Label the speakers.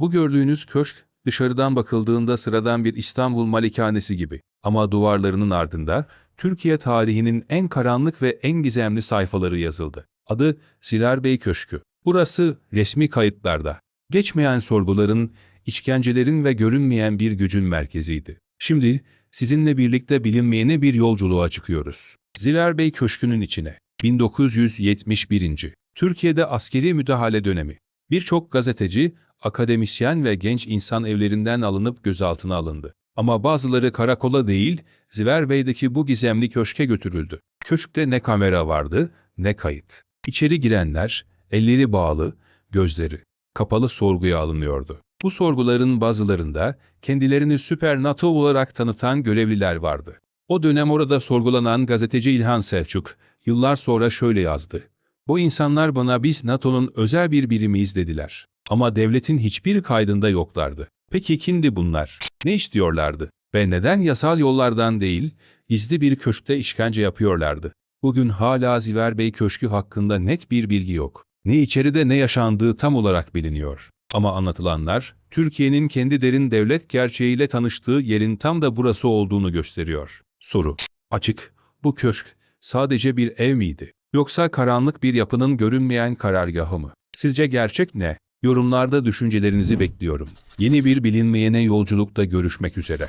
Speaker 1: Bu gördüğünüz köşk dışarıdan bakıldığında sıradan bir İstanbul malikanesi gibi. Ama duvarlarının ardında Türkiye tarihinin en karanlık ve en gizemli sayfaları yazıldı. Adı Siler Bey Köşkü. Burası resmi kayıtlarda. Geçmeyen sorguların, işkencelerin ve görünmeyen bir gücün merkeziydi. Şimdi sizinle birlikte bilinmeyene bir yolculuğa çıkıyoruz. Ziler Bey Köşkü'nün içine. 1971. Türkiye'de askeri müdahale dönemi. Birçok gazeteci, akademisyen ve genç insan evlerinden alınıp gözaltına alındı. Ama bazıları karakola değil, Ziver Bey'deki bu gizemli köşke götürüldü. Köşkte ne kamera vardı, ne kayıt. İçeri girenler, elleri bağlı, gözleri kapalı sorguya alınıyordu. Bu sorguların bazılarında kendilerini süper NATO olarak tanıtan görevliler vardı. O dönem orada sorgulanan gazeteci İlhan Selçuk, yıllar sonra şöyle yazdı. Bu insanlar bana biz NATO'nun özel bir birimiyiz dediler. Ama devletin hiçbir kaydında yoklardı. Peki kimdi bunlar? Ne istiyorlardı? Ve neden yasal yollardan değil, gizli bir köşkte işkence yapıyorlardı? Bugün hala Ziver Bey Köşkü hakkında net bir bilgi yok. Ne içeride ne yaşandığı tam olarak biliniyor. Ama anlatılanlar, Türkiye'nin kendi derin devlet gerçeğiyle tanıştığı yerin tam da burası olduğunu gösteriyor. Soru. Açık. Bu köşk sadece bir ev miydi? Yoksa karanlık bir yapının görünmeyen karargahı mı? Sizce gerçek ne? Yorumlarda düşüncelerinizi bekliyorum. Yeni bir bilinmeyene yolculukta görüşmek üzere.